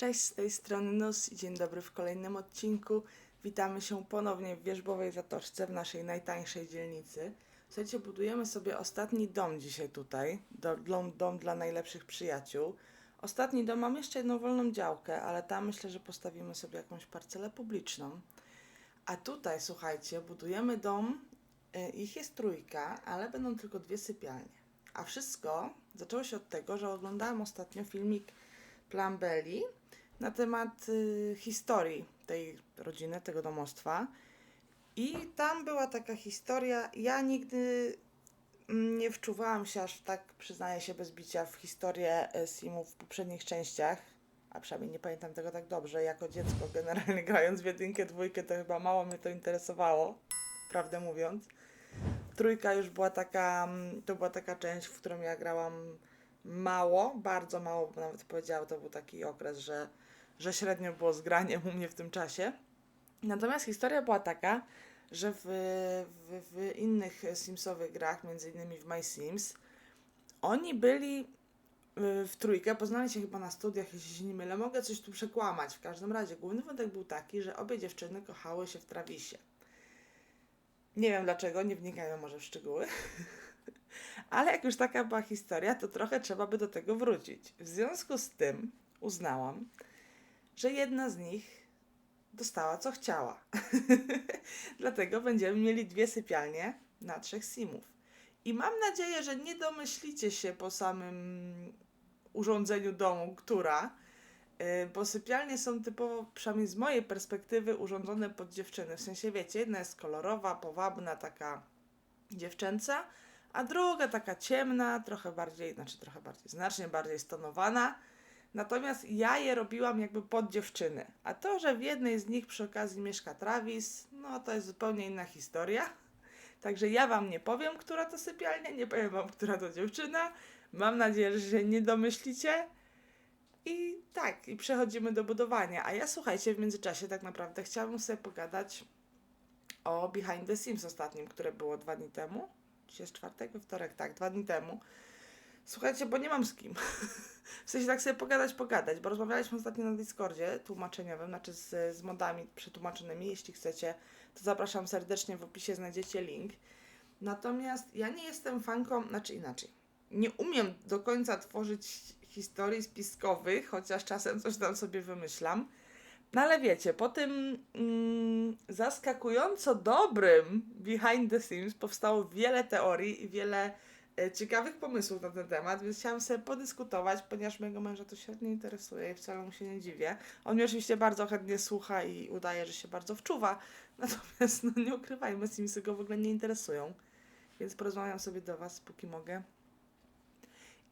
Cześć, z tej strony Nus i dzień dobry w kolejnym odcinku. Witamy się ponownie w Wierzbowej Zatoczce, w naszej najtańszej dzielnicy. Słuchajcie, budujemy sobie ostatni dom dzisiaj tutaj, do, dom, dom dla najlepszych przyjaciół. Ostatni dom, mam jeszcze jedną wolną działkę, ale tam myślę, że postawimy sobie jakąś parcelę publiczną. A tutaj, słuchajcie, budujemy dom, y, ich jest trójka, ale będą tylko dwie sypialnie. A wszystko zaczęło się od tego, że oglądałam ostatnio filmik Plambelli na temat y, historii tej rodziny, tego domostwa. I tam była taka historia. Ja nigdy mm, nie wczuwałam się aż tak, przyznaję się bez bicia, w historię e, Simów w poprzednich częściach. A przynajmniej nie pamiętam tego tak dobrze. Jako dziecko, generalnie grając w jedynkę, dwójkę, to chyba mało mnie to interesowało, prawdę mówiąc. Trójka już była taka, mm, to była taka część, w którą ja grałam mało, bardzo mało, bo nawet powiedziałam, to był taki okres, że, że średnio było z graniem u mnie w tym czasie. Natomiast historia była taka, że w, w, w innych Simsowych grach, między innymi w My Sims, oni byli y, w trójkę, poznali się chyba na studiach, jeśli się nie mylę. Mogę coś tu przekłamać. W każdym razie główny wątek był taki, że obie dziewczyny kochały się w Travisie. Nie wiem dlaczego, nie wnikajmy może w szczegóły. Ale jak już taka była historia, to trochę trzeba by do tego wrócić. W związku z tym uznałam, że jedna z nich dostała co chciała. Dlatego będziemy mieli dwie sypialnie na trzech simów. I mam nadzieję, że nie domyślicie się po samym urządzeniu domu, która, yy, bo sypialnie są typowo, przynajmniej z mojej perspektywy, urządzone pod dziewczyny. W sensie, wiecie, jedna jest kolorowa, powabna, taka dziewczęca, a druga taka ciemna, trochę bardziej, znaczy trochę bardziej, znacznie bardziej stonowana. Natomiast ja je robiłam jakby pod dziewczyny. A to, że w jednej z nich przy okazji mieszka Travis, no to jest zupełnie inna historia. Także ja wam nie powiem, która to sypialnia, nie powiem wam, która to dziewczyna. Mam nadzieję, że się nie domyślicie. I tak, i przechodzimy do budowania. A ja słuchajcie, w międzyczasie tak naprawdę chciałabym sobie pogadać o Behind the Scenes ostatnim, które było dwa dni temu. Dzisiaj jest czwartek, wtorek, tak, dwa dni temu. Słuchajcie, bo nie mam z kim. w sensie tak sobie pogadać, pogadać, bo rozmawialiśmy ostatnio na Discordzie tłumaczeniowym, znaczy z, z modami przetłumaczonymi. Jeśli chcecie, to zapraszam serdecznie, w opisie znajdziecie link. Natomiast ja nie jestem fanką, znaczy inaczej. Nie umiem do końca tworzyć historii spiskowych, chociaż czasem coś tam sobie wymyślam. No ale wiecie, po tym mm, zaskakująco dobrym Behind the Scenes powstało wiele teorii i wiele ciekawych pomysłów na ten temat, więc chciałam sobie podyskutować, ponieważ mojego męża to średnio interesuje i wcale mu się nie dziwię. On mnie oczywiście bardzo chętnie słucha i udaje, że się bardzo wczuwa, natomiast no nie ukrywajmy, Simsy go w ogóle nie interesują, więc porozmawiam sobie do Was, póki mogę.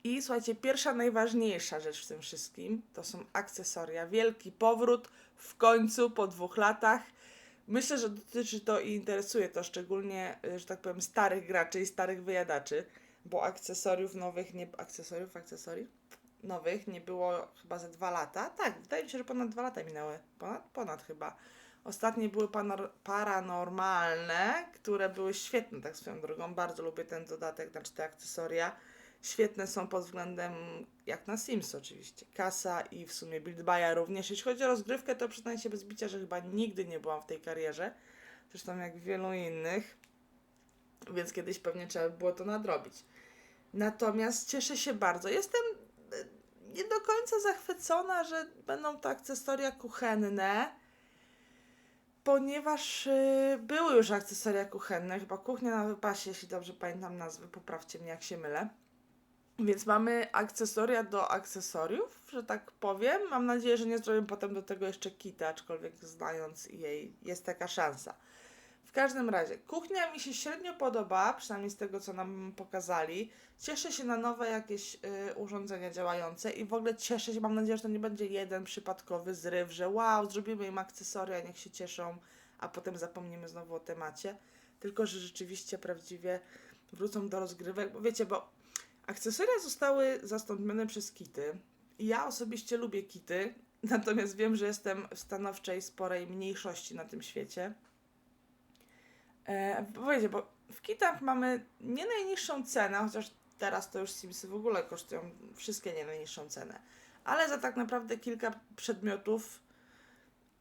I słuchajcie, pierwsza najważniejsza rzecz w tym wszystkim to są akcesoria. Wielki powrót w końcu po dwóch latach. Myślę, że dotyczy to i interesuje to szczególnie, y, że tak powiem, starych graczy i starych wyjadaczy, bo akcesoriów nowych nie. Akcesoriów, akcesorii? Nowych nie było chyba ze dwa lata. Tak, wydaje mi się, że ponad dwa lata minęły. Ponad, ponad chyba. Ostatnie były panor- paranormalne, które były świetne, tak swoją drogą. Bardzo lubię ten dodatek, znaczy te akcesoria świetne są pod względem, jak na Sims oczywiście, kasa i w sumie build buya również. Jeśli chodzi o rozgrywkę, to przyznaję się bez bicia, że chyba nigdy nie byłam w tej karierze, zresztą jak wielu innych, więc kiedyś pewnie trzeba by było to nadrobić. Natomiast cieszę się bardzo. Jestem e, nie do końca zachwycona, że będą to akcesoria kuchenne, ponieważ y, były już akcesoria kuchenne, chyba kuchnia na wypasie, jeśli dobrze pamiętam nazwy, poprawcie mnie jak się mylę. Więc mamy akcesoria do akcesoriów, że tak powiem. Mam nadzieję, że nie zrobię potem do tego jeszcze kitę, aczkolwiek znając jej jest taka szansa. W każdym razie, kuchnia mi się średnio podoba, przynajmniej z tego, co nam pokazali. Cieszę się na nowe jakieś y, urządzenia działające i w ogóle cieszę się, mam nadzieję, że to nie będzie jeden przypadkowy zryw, że wow, zrobimy im akcesoria, niech się cieszą, a potem zapomnimy znowu o temacie. Tylko, że rzeczywiście prawdziwie wrócą do rozgrywek, bo wiecie, bo Akcesoria zostały zastąpione przez kity. Ja osobiście lubię kity, natomiast wiem, że jestem w stanowczej, sporej mniejszości na tym świecie. E, bo w kitach mamy nie najniższą cenę, chociaż teraz to już Simsy w ogóle kosztują wszystkie nie najniższą cenę. ale za tak naprawdę kilka przedmiotów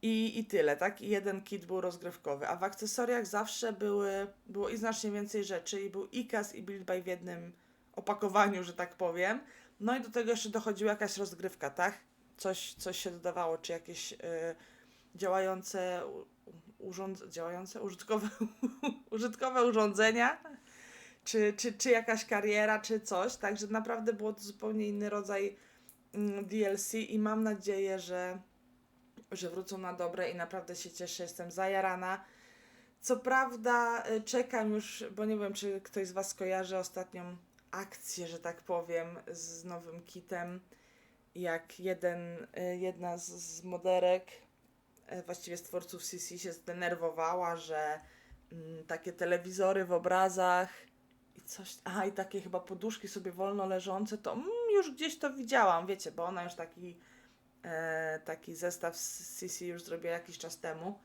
i, i tyle, tak? I jeden kit był rozgrywkowy, a w akcesoriach zawsze były, było i znacznie więcej rzeczy i był i kas i build by w jednym opakowaniu, że tak powiem. No i do tego jeszcze dochodziła jakaś rozgrywka, tak? Coś, coś się dodawało, czy jakieś y, działające urząd, działające, użytkowe, użytkowe urządzenia, czy, czy, czy jakaś kariera, czy coś. Także naprawdę było to zupełnie inny rodzaj mm, DLC i mam nadzieję, że, że wrócą na dobre i naprawdę się cieszę, jestem zajarana. Co prawda y, czekam już, bo nie wiem, czy ktoś z Was kojarzy ostatnią akcję, że tak powiem, z nowym kitem. Jak jeden, y, jedna z, z moderek, właściwie z twórców CC się zdenerwowała, że mm, takie telewizory w obrazach i coś, aha i takie chyba poduszki sobie wolno leżące, to mm, już gdzieś to widziałam, wiecie, bo ona już taki, e, taki zestaw z CC już zrobiła jakiś czas temu.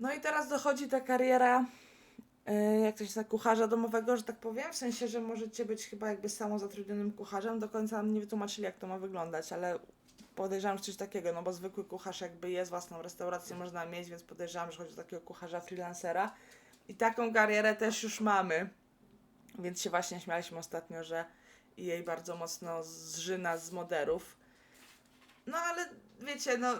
No i teraz dochodzi ta kariera, e, jak to się nazywa, kucharza domowego, że tak powiem, w sensie, że możecie być chyba jakby samozatrudnionym kucharzem, do końca nam nie wytłumaczyli, jak to ma wyglądać, ale podejrzewam, że coś takiego, no bo zwykły kucharz jakby jest, własną restaurację można mieć, więc podejrzewam, że chodzi o takiego kucharza freelancera. I taką karierę też już mamy. Więc się właśnie śmialiśmy ostatnio, że jej bardzo mocno zżyna z moderów. No ale wiecie, no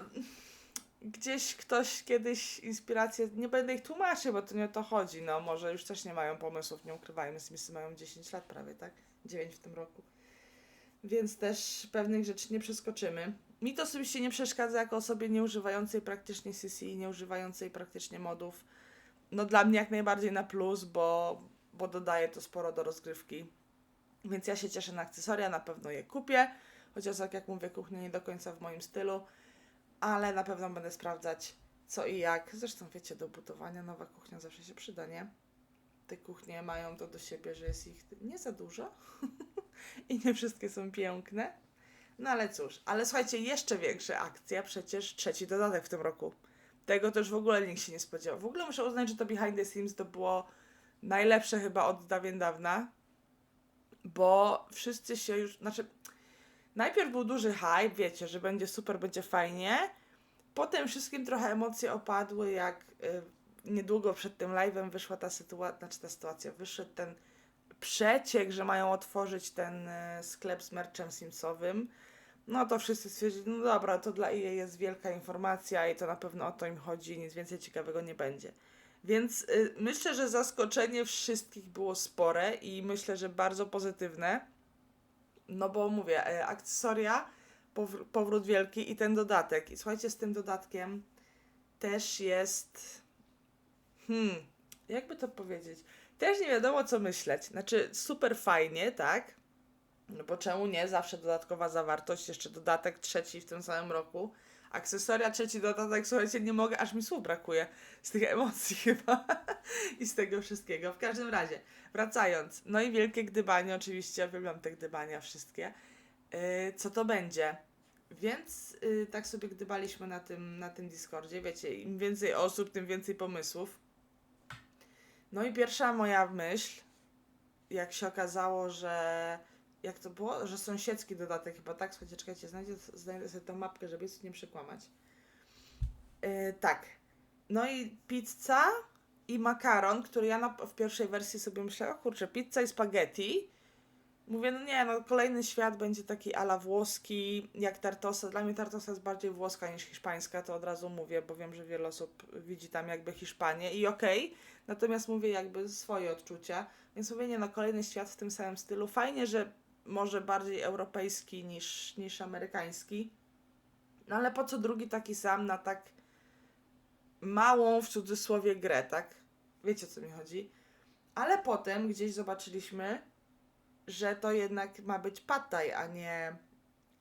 gdzieś ktoś kiedyś inspirację, nie będę ich tłumaczył, bo to nie o to chodzi, no może już też nie mają pomysłów, nie ukrywajmy, Smithsy mają 10 lat prawie, tak? 9 w tym roku. Więc też pewnych rzeczy nie przeskoczymy. Mi to osobiście nie przeszkadza jako osobie nieużywającej praktycznie CC i nieużywającej praktycznie modów. No dla mnie jak najbardziej na plus, bo, bo dodaje to sporo do rozgrywki. Więc ja się cieszę na akcesoria, na pewno je kupię. Chociaż tak jak mówię, kuchnia nie do końca w moim stylu, ale na pewno będę sprawdzać co i jak. Zresztą wiecie, do budowania nowa kuchnia zawsze się przyda, nie? Te kuchnie mają to do siebie, że jest ich nie za dużo i nie wszystkie są piękne. No ale cóż, ale słuchajcie, jeszcze większa akcja, przecież trzeci dodatek w tym roku. Tego też w ogóle nikt się nie spodziewał. W ogóle muszę uznać, że to Behind the Scenes to było najlepsze chyba od dawien dawna, bo wszyscy się już, znaczy najpierw był duży hype, wiecie, że będzie super, będzie fajnie, potem wszystkim trochę emocje opadły, jak y, niedługo przed tym live'em wyszła ta sytuacja, znaczy ta sytuacja, wyszedł ten przeciek, że mają otworzyć ten y, sklep z merchem Simsowym. No to wszyscy stwierdzili, no dobra, to dla EA jest wielka informacja i to na pewno o to im chodzi, nic więcej ciekawego nie będzie. Więc y, myślę, że zaskoczenie wszystkich było spore i myślę, że bardzo pozytywne. No bo mówię, y, akcesoria, powr- powrót wielki i ten dodatek. I słuchajcie, z tym dodatkiem też jest. Hmm, jakby to powiedzieć? Też nie wiadomo, co myśleć. Znaczy, super fajnie, tak? No bo czemu nie? Zawsze dodatkowa zawartość, jeszcze dodatek trzeci w tym samym roku. Akcesoria, trzeci dodatek, słuchajcie, nie mogę, aż mi słów brakuje z tych emocji chyba i z tego wszystkiego. W każdym razie, wracając, no i wielkie gdybanie, oczywiście, uwielbiam te gdybania wszystkie. Yy, co to będzie? Więc yy, tak sobie gdybaliśmy na tym, na tym Discordzie, wiecie, im więcej osób, tym więcej pomysłów. No i pierwsza moja myśl, jak się okazało, że jak to było? Że sąsiedzki dodatek chyba, tak? Słuchajcie, czekajcie, znajdę, znajdę sobie tę mapkę, żeby jest nie przekłamać. Yy, tak. No i pizza i makaron, który ja na, w pierwszej wersji sobie myślałam, kurczę, pizza i spaghetti. Mówię, no nie, no kolejny świat będzie taki ala włoski, jak Tartosa. Dla mnie Tartosa jest bardziej włoska niż hiszpańska, to od razu mówię, bo wiem, że wiele osób widzi tam jakby Hiszpanię i okej, natomiast mówię jakby swoje odczucia. Więc mówię, nie, no kolejny świat w tym samym stylu. Fajnie, że może bardziej europejski niż, niż amerykański. No ale po co drugi taki sam na tak małą w cudzysłowie grę, tak? Wiecie o co mi chodzi? Ale potem gdzieś zobaczyliśmy, że to jednak ma być pad thai, a nie,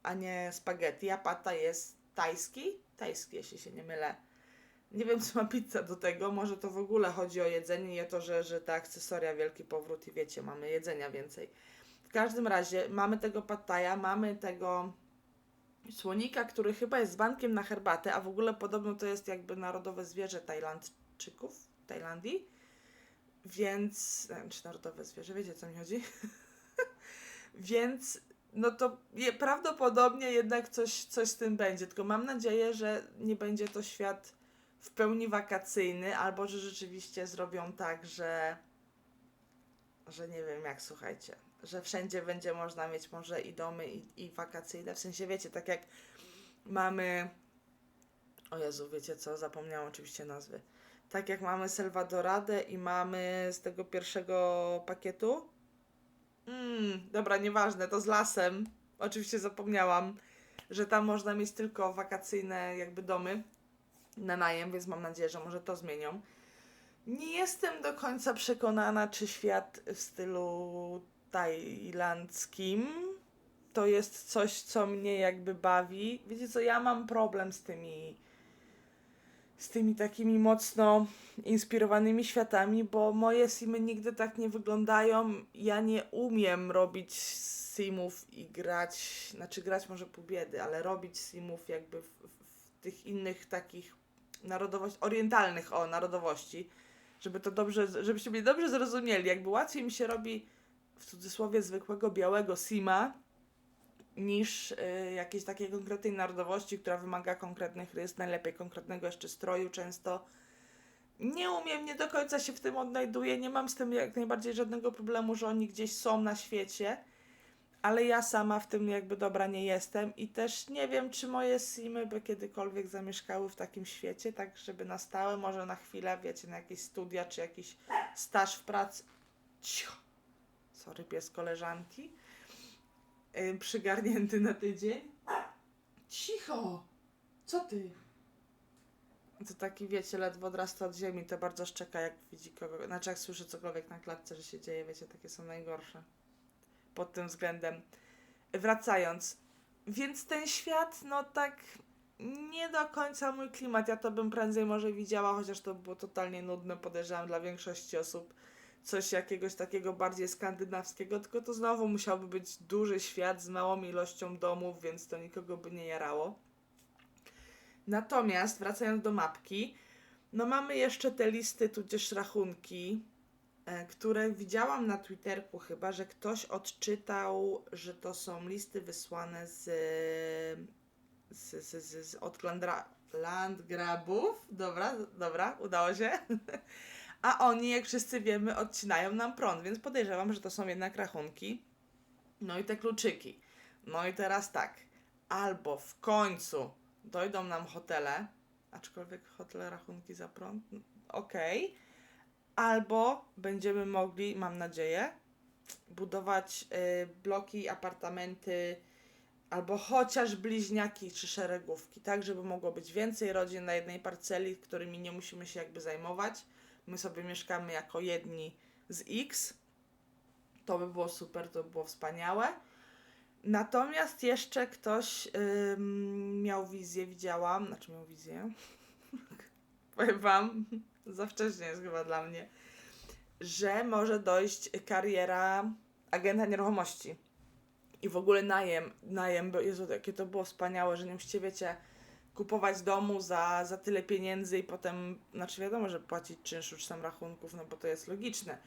a nie spaghetti, a pad thai jest tajski? Tajski, jeśli się nie mylę. Nie wiem, co ma pizza do tego, może to w ogóle chodzi o jedzenie i o to, że, że te akcesoria, wielki powrót i wiecie, mamy jedzenia więcej. W każdym razie mamy tego pataja, mamy tego słonika, który chyba jest bankiem na herbatę, a w ogóle podobno to jest jakby narodowe zwierzę Tajlandczyków, Tajlandii. Więc, czy narodowe zwierzę, wiecie co mi chodzi? Więc no to je, prawdopodobnie jednak coś, coś z tym będzie. Tylko mam nadzieję, że nie będzie to świat w pełni wakacyjny, albo że rzeczywiście zrobią tak, że, że nie wiem jak, słuchajcie, że wszędzie będzie można mieć może i domy, i, i wakacyjne. W sensie, wiecie, tak jak mamy. O Jezu, wiecie co? Zapomniałam oczywiście nazwy. Tak jak mamy Salvadoradę i mamy z tego pierwszego pakietu. Mm, dobra, nieważne, to z lasem. Oczywiście zapomniałam, że tam można mieć tylko wakacyjne jakby domy na najem, więc mam nadzieję, że może to zmienią. Nie jestem do końca przekonana, czy świat w stylu tajlandzkim to jest coś, co mnie jakby bawi. Wiecie co, ja mam problem z tymi z tymi takimi mocno inspirowanymi światami, bo moje simy nigdy tak nie wyglądają. Ja nie umiem robić simów i grać, znaczy grać może pół biedy, ale robić simów jakby w, w, tych innych takich narodowości, orientalnych o narodowości, żeby to dobrze, żebyście mnie dobrze zrozumieli, jakby łatwiej mi się robi w cudzysłowie zwykłego białego sima, niż y, jakiejś takiej konkretnej narodowości, która wymaga konkretnych rys, najlepiej konkretnego jeszcze stroju często. Nie umiem, nie do końca się w tym odnajduję, nie mam z tym jak najbardziej żadnego problemu, że oni gdzieś są na świecie, ale ja sama w tym jakby dobra nie jestem i też nie wiem, czy moje simy by kiedykolwiek zamieszkały w takim świecie, tak żeby na stałe, może na chwilę, wiecie, na jakieś studia, czy jakiś staż w pracy. Cicho. Sorry, pies koleżanki y, przygarnięty na tydzień. Cicho! Co ty? To taki, wiecie, ledwo odrasta od ziemi, to bardzo szczeka, jak widzi kogo, znaczy jak słyszy cokolwiek na klatce, że się dzieje, wiecie, takie są najgorsze. Pod tym względem. Wracając. Więc ten świat, no tak nie do końca mój klimat. Ja to bym prędzej może widziała, chociaż to było totalnie nudne, podejrzewam, dla większości osób coś jakiegoś takiego bardziej skandynawskiego, tylko to znowu musiałby być duży świat z małą ilością domów, więc to nikogo by nie jarało. Natomiast wracając do mapki, no mamy jeszcze te listy, tudzież rachunki, e, które widziałam na Twitterku chyba, że ktoś odczytał, że to są listy wysłane z, z, z, z, z od Landgrabów. Dobra, dobra, udało się. A oni, jak wszyscy wiemy, odcinają nam prąd, więc podejrzewam, że to są jednak rachunki. No i te kluczyki. No i teraz tak. Albo w końcu dojdą nam hotele, aczkolwiek hotele rachunki za prąd, okej. Albo będziemy mogli, mam nadzieję, budować y, bloki, apartamenty, albo chociaż bliźniaki czy szeregówki, tak, żeby mogło być więcej rodzin na jednej parceli, którymi nie musimy się jakby zajmować. My sobie mieszkamy jako jedni z X. To by było super, to by było wspaniałe. Natomiast jeszcze ktoś miał wizję, widziałam, znaczy miał wizję, powiem wam, za wcześnie jest chyba dla mnie, że może dojść kariera agenta nieruchomości. I w ogóle najem, najem, Jezu, jakie to było wspaniałe, że nie musicie, wiecie, kupować domu za, za tyle pieniędzy i potem, znaczy wiadomo, że płacić czynszu czy tam rachunków, no bo to jest logiczne,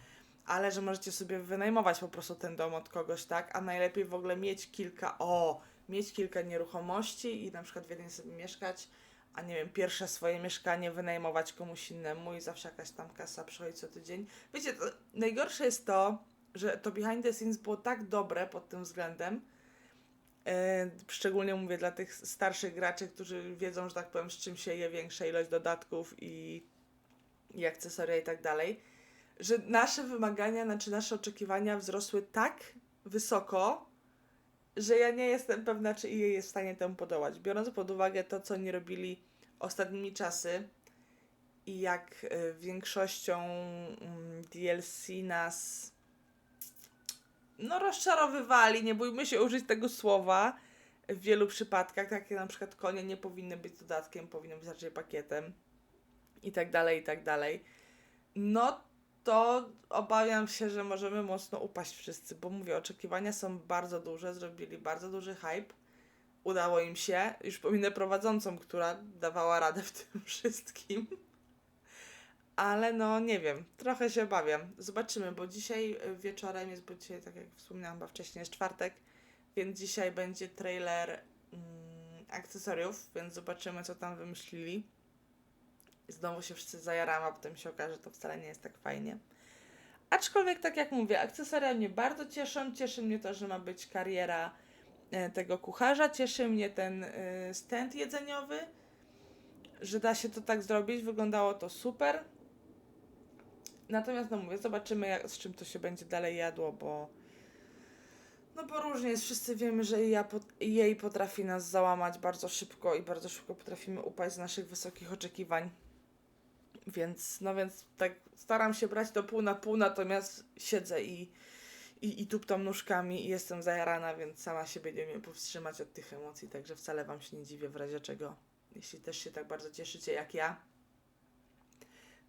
ale że możecie sobie wynajmować po prostu ten dom od kogoś, tak? A najlepiej w ogóle mieć kilka, o, mieć kilka nieruchomości i na przykład w jednej sobie mieszkać, a nie wiem, pierwsze swoje mieszkanie wynajmować komuś innemu i zawsze jakaś tam kasa przychodzi co tydzień. Wiecie, to, najgorsze jest to, że to behind the scenes było tak dobre pod tym względem, szczególnie mówię dla tych starszych graczy, którzy wiedzą, że tak powiem, z czym się je większa ilość dodatków i, i akcesoria i tak dalej, że nasze wymagania, znaczy nasze oczekiwania wzrosły tak wysoko, że ja nie jestem pewna, czy EA jest w stanie temu podołać. Biorąc pod uwagę to, co oni robili ostatnimi czasy i jak e, większością mm, DLC nas no rozczarowywali, nie bójmy się użyć tego słowa w wielu przypadkach, takie na przykład konie nie powinny być dodatkiem, powinny być raczej pakietem i tak dalej, i tak dalej. No to obawiam się, że możemy mocno upaść wszyscy, bo mówię, oczekiwania są bardzo duże, zrobili bardzo duży hype. Udało im się, już pominę prowadzącą, która dawała radę w tym wszystkim. Ale no nie wiem, trochę się obawiam. Zobaczymy, bo dzisiaj y, wieczorem jest, bo dzisiaj, tak jak wspomniałam chyba wcześniej, jest czwartek, więc dzisiaj będzie trailer mm, akcesoriów, więc zobaczymy, co tam wymyślili. Znowu się wszyscy zajarają, a potem się okaże, że to wcale nie jest tak fajnie. Aczkolwiek, tak jak mówię, akcesoria mnie bardzo cieszą. Cieszy mnie to, że ma być kariera e, tego kucharza. Cieszy mnie ten e, stand jedzeniowy, że da się to tak zrobić. Wyglądało to super. Natomiast, no mówię, zobaczymy, jak, z czym to się będzie dalej jadło, bo. No bo różnie jest. Wszyscy wiemy, że ja pot- jej potrafi nas załamać bardzo szybko i bardzo szybko potrafimy upaść z naszych wysokich oczekiwań. Więc, no więc tak staram się brać to pół na pół, natomiast siedzę i, i, i tuptam nóżkami i jestem zajarana, więc sama siebie nie umiem powstrzymać od tych emocji, także wcale Wam się nie dziwię w razie czego, jeśli też się tak bardzo cieszycie jak ja.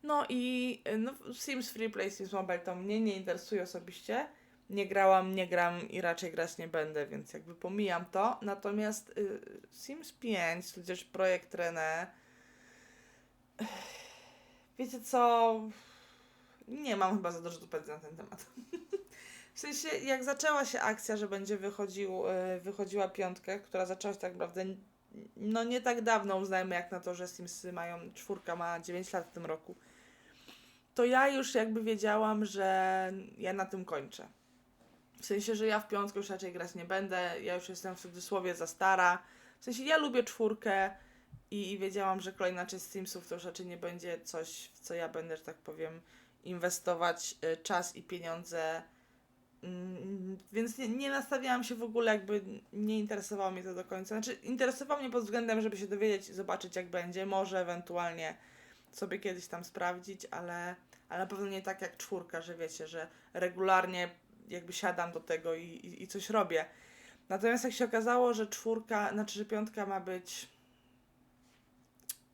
No i y, no, Sims Free Play, Sims Mobile to mnie nie interesuje osobiście. Nie grałam, nie gram i raczej grać nie będę, więc jakby pomijam to. Natomiast y, Sims 5, tudzież projekt René, wiecie co? Nie mam chyba za dużo do powiedzenia na ten temat. w sensie, jak zaczęła się akcja, że będzie wychodził, y, wychodziła piątka, która zaczęła się tak naprawdę no nie tak dawno, uznajmy jak na to, że Simsy mają, czwórka ma 9 lat w tym roku, to ja już jakby wiedziałam, że ja na tym kończę. W sensie, że ja w piątkę już raczej grać nie będę, ja już jestem w cudzysłowie za stara. W sensie, ja lubię czwórkę i, i wiedziałam, że kolejna część Simsów to już raczej nie będzie coś, w co ja będę, że tak powiem, inwestować y, czas i pieniądze. Mm, Więc nie, nie nastawiałam się w ogóle, jakby nie interesowało mnie to do końca. Znaczy, interesowało mnie pod względem, żeby się dowiedzieć zobaczyć, jak będzie. Może ewentualnie sobie kiedyś tam sprawdzić, ale, ale na pewno nie tak jak czwórka, że wiecie, że regularnie jakby siadam do tego i, i, i coś robię. Natomiast jak się okazało, że czwórka, znaczy, że piątka ma być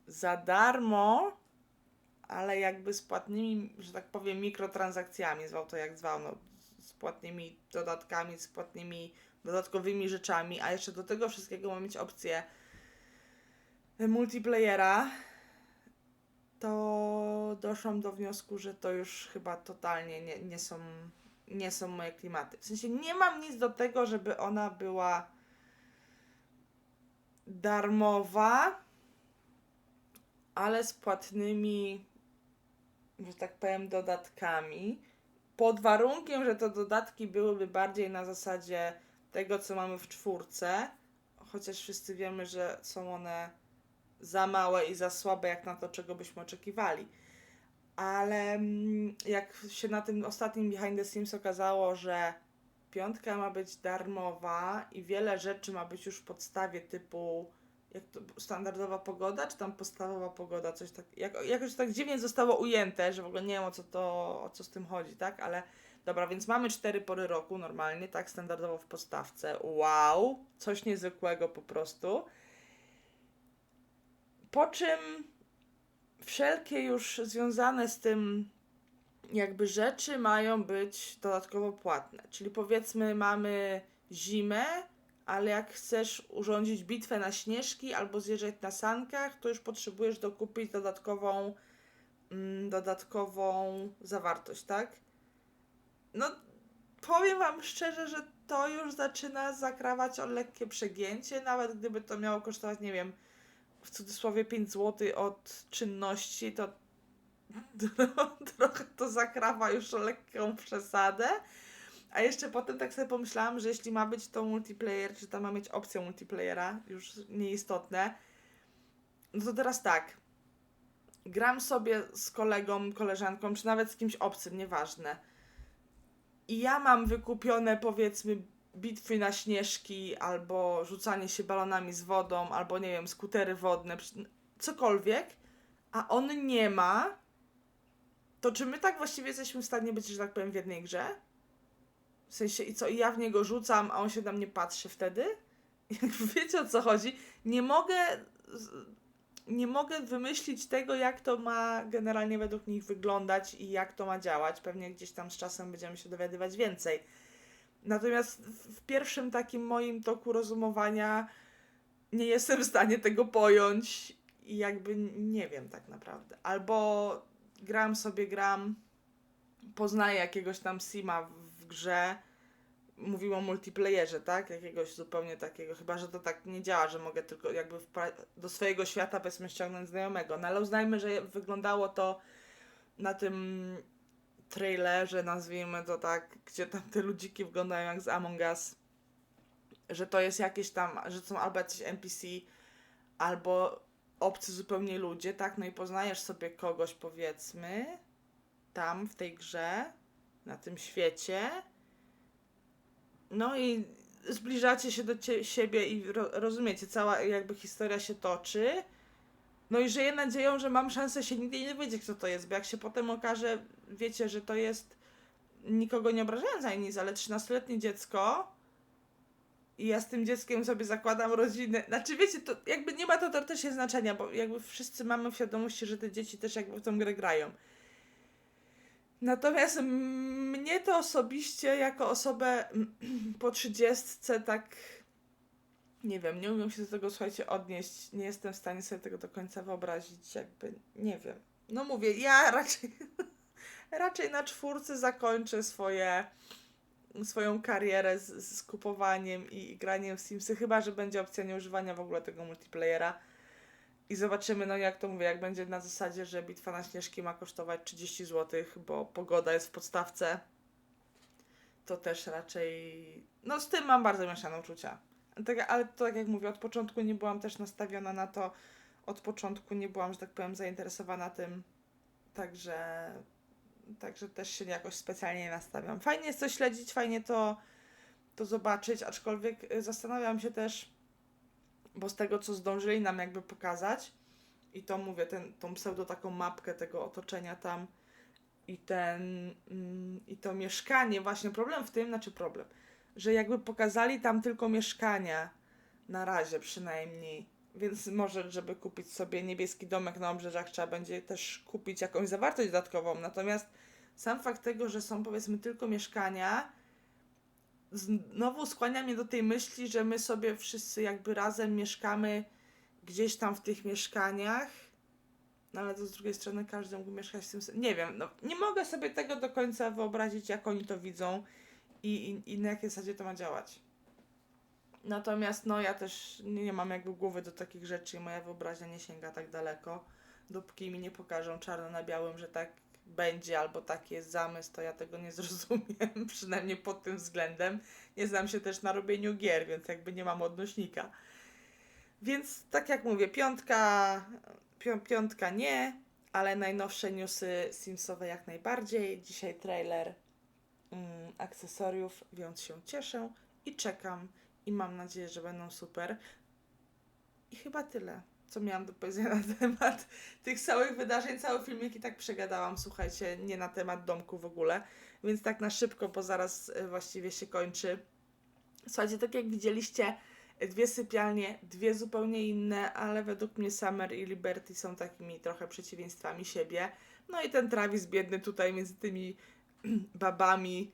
za darmo, ale jakby z płatnymi, że tak powiem, mikrotransakcjami, zwał to jak zwał, no, z płatnymi dodatkami, z płatnymi dodatkowymi rzeczami, a jeszcze do tego wszystkiego ma mieć opcję multiplayera, to doszłam do wniosku, że to już chyba totalnie nie, nie, są, nie są moje klimaty. W sensie nie mam nic do tego, żeby ona była darmowa, ale z płatnymi, że tak powiem, dodatkami. Pod warunkiem, że te dodatki byłyby bardziej na zasadzie tego, co mamy w czwórce, chociaż wszyscy wiemy, że są one za małe i za słabe, jak na to, czego byśmy oczekiwali. Ale mm, jak się na tym ostatnim Behind the Scenes okazało, że piątka ma być darmowa i wiele rzeczy ma być już w podstawie typu jak to, standardowa pogoda, czy tam podstawowa pogoda, coś tak, jak, jakoś tak dziwnie zostało ujęte, że w ogóle nie wiem o co to, o co z tym chodzi, tak, ale dobra, więc mamy cztery pory roku normalnie, tak, standardowo w podstawce, wow, coś niezwykłego po prostu, po czym wszelkie już związane z tym jakby rzeczy mają być dodatkowo płatne. Czyli powiedzmy mamy zimę, ale jak chcesz urządzić bitwę na śnieżki albo zjeżdżać na sankach, to już potrzebujesz dokupić dodatkową mm, dodatkową zawartość, tak? No powiem wam szczerze, że to już zaczyna zakrawać o lekkie przegięcie, nawet gdyby to miało kosztować, nie wiem, w cudzysłowie 5 zł od czynności, to tro- trochę to zakrawa już o lekką przesadę. A jeszcze potem tak sobie pomyślałam, że jeśli ma być to multiplayer, czy tam ma mieć opcję multiplayera, już nieistotne, no to teraz tak. Gram sobie z kolegą, koleżanką, czy nawet z kimś obcym, nieważne. I ja mam wykupione, powiedzmy, bitwy na śnieżki, albo rzucanie się balonami z wodą, albo nie wiem, skutery wodne, cokolwiek, a on nie ma, to czy my tak właściwie jesteśmy w stanie być, że tak powiem, w jednej grze? W sensie, i co, i ja w niego rzucam, a on się na mnie patrzy wtedy? Jakby wiecie o co chodzi? Nie mogę, nie mogę wymyślić tego, jak to ma generalnie według nich wyglądać i jak to ma działać. Pewnie gdzieś tam z czasem będziemy się dowiadywać więcej. Natomiast w, pierwszym takim moim toku rozumowania nie jestem w stanie tego pojąć i jakby nie wiem tak naprawdę. Albo gram sobie, gram, poznaję jakiegoś tam Sima w grze, mówimy o multiplayerze, tak? Jakiegoś zupełnie takiego, chyba że to tak nie działa, że mogę tylko jakby do swojego świata powiedzmy ściągnąć znajomego. No ale uznajmy, że wyglądało to na tym trailerze, nazwijmy to tak, gdzie tam te ludziki wyglądają jak z Among Us, że to jest jakieś tam, że są albo jacyś NPC, albo obcy zupełnie ludzie, tak? No i poznajesz sobie kogoś, powiedzmy, tam w tej grze, na tym świecie. No i zbliżacie się do siebie i ro- rozumiecie, cała jakby historia się toczy. No i żyję nadzieją, że mam szansę się nigdy nie dowiedzieć, kto to jest, bo jak się potem okaże, wiecie, że to jest nikogo nie obrażając ani nic, ale 13-letnie dziecko i ja z tym dzieckiem sobie zakładam rodzinę. Znaczy, wiecie, to jakby nie ma to teoretycznie znaczenia, bo jakby wszyscy mamy w świadomości, że te dzieci też jakby w tą grę grają. Natomiast mnie to osobiście, jako osobę po trzydziestce, tak nie wiem, nie umiem się do tego, słuchajcie, odnieść. Nie jestem w stanie sobie tego do końca wyobrazić, jakby, nie wiem. No mówię, ja raczej, raczej na czwórce zakończę swoje, swoją karierę z, z kupowaniem i graniem w Simsy, chyba, że będzie opcja nieużywania w ogóle tego multiplayera. I zobaczymy, no jak to mówię, jak będzie na zasadzie, że bitwa na Śnieżki ma kosztować 30 zł, bo pogoda jest w podstawce, to też raczej, no z tym mam bardzo mieszane uczucia. Tak, ale to tak jak mówię, od początku nie byłam też nastawiona na to, od początku nie byłam, że tak powiem, zainteresowana tym, także, także też się jakoś specjalnie nie nastawiam. Fajnie jest to śledzić, fajnie to, to zobaczyć, aczkolwiek y, zastanawiam się też, bo z tego, co zdążyli nam jakby pokazać, i to mówię, ten, tą pseudo taką mapkę tego otoczenia tam i ten, mm, i to mieszkanie, właśnie problem w tym, znaczy problem, że jakby pokazali tam tylko mieszkania, na razie przynajmniej, więc może, żeby kupić sobie niebieski domek na obrzeżach, trzeba będzie też kupić jakąś zawartość dodatkową, natomiast sam fakt tego, że są powiedzmy tylko mieszkania, znowu skłania mnie do tej myśli, że my sobie wszyscy jakby razem mieszkamy gdzieś tam w tych mieszkaniach, no ale to z drugiej strony każdy mógł mieszkać w tym. Nie wiem, no, nie mogę sobie tego do końca wyobrazić, jak oni to widzą i, i, i na jakiej zasadzie to ma działać. Natomiast no ja też nie, mam jakby głowy do takich rzeczy i moja wyobraźnia nie sięga tak daleko. Dopóki mi nie pokażą czarno na białym, że tak będzie albo taki jest zamysł, to ja tego nie zrozumiem, przynajmniej pod tym względem. Nie znam się też na robieniu gier, więc jakby nie mam odnośnika. Więc tak jak mówię, piątka, pią, piątka nie, ale najnowsze newsy Simsowe jak najbardziej. Dzisiaj trailer mm, akcesoriów, więc się cieszę i czekam i mam nadzieję, że będą super. I chyba tyle, co miałam do powiedzenia na temat tych całych wydarzeń. Cały filmik i tak przegadałam, słuchajcie, nie na temat domku w ogóle, więc tak na szybko, bo zaraz y, właściwie się kończy. Słuchajcie, tak jak widzieliście, dwie sypialnie, dwie zupełnie inne, ale według mnie Summer i Liberty są takimi trochę przeciwieństwami siebie. No i ten Travis biedny tutaj między tymi babami,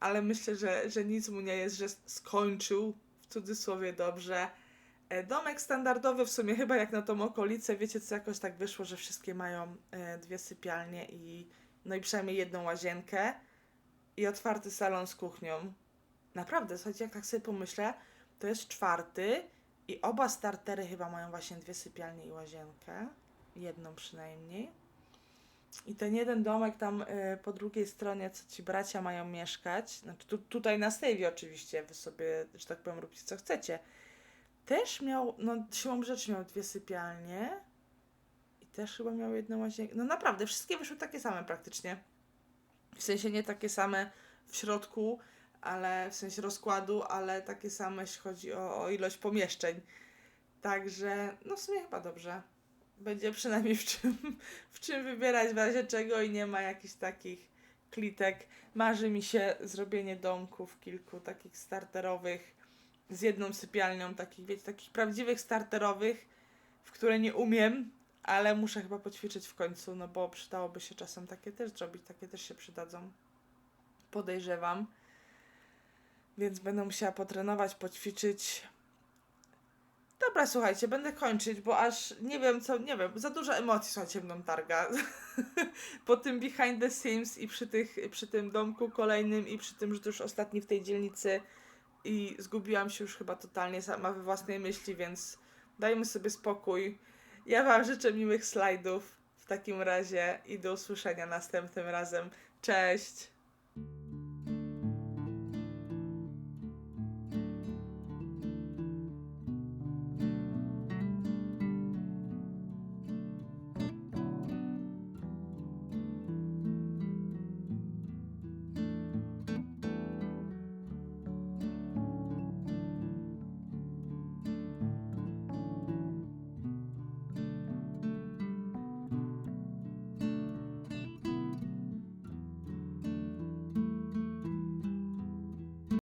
ale myślę, że, że nic mu nie jest, że skończył w cudzysłowie dobrze. E, Domek standardowy w sumie chyba jak na tą okolicę, wiecie co, jakoś tak wyszło, że wszystkie mają e, dwie sypialnie i no i przynajmniej jedną łazienkę i otwarty salon z kuchnią. Naprawdę, słuchajcie, jak tak sobie pomyślę, to jest czwarty i oba startery chyba mają właśnie dwie sypialnie i łazienkę. Jedną przynajmniej. I ten jeden domek tam y, po drugiej stronie, co ci bracia mają mieszkać, znaczy tu, tutaj na Stevie oczywiście, wy sobie, że tak powiem, róbcie co chcecie. Też miał, no siłą rzeczy miał dwie sypialnie i też chyba miał jedną łazienkę. No naprawdę, wszystkie wyszły takie same praktycznie. W sensie nie takie same w środku, ale w sensie rozkładu, ale takie same, jeśli chodzi o, o ilość pomieszczeń. Także, no w sumie chyba dobrze. Będzie przynajmniej w czym, w czym wybierać w razie czego i nie ma jakichś takich klitek. Marzy mi się zrobienie domków kilku takich starterowych z jedną sypialnią, takich, wiecie, takich prawdziwych starterowych, w które nie umiem, ale muszę chyba poćwiczyć w końcu, no bo przydałoby się czasem takie też zrobić, takie też się przydadzą. Podejrzewam. Więc będę musiała potrenować, poćwiczyć. Dobra, słuchajcie, będę kończyć, bo aż nie wiem co, nie wiem, za dużo emocji słuchajcie mną targa. po tym behind the scenes i przy, tych, przy tym domku kolejnym i przy tym, że to już ostatni w tej dzielnicy i zgubiłam się już chyba totalnie sama we własnej myśli, więc dajmy sobie spokój. Ja Wam życzę miłych slajdów w takim razie i do usłyszenia następnym razem. Cześć!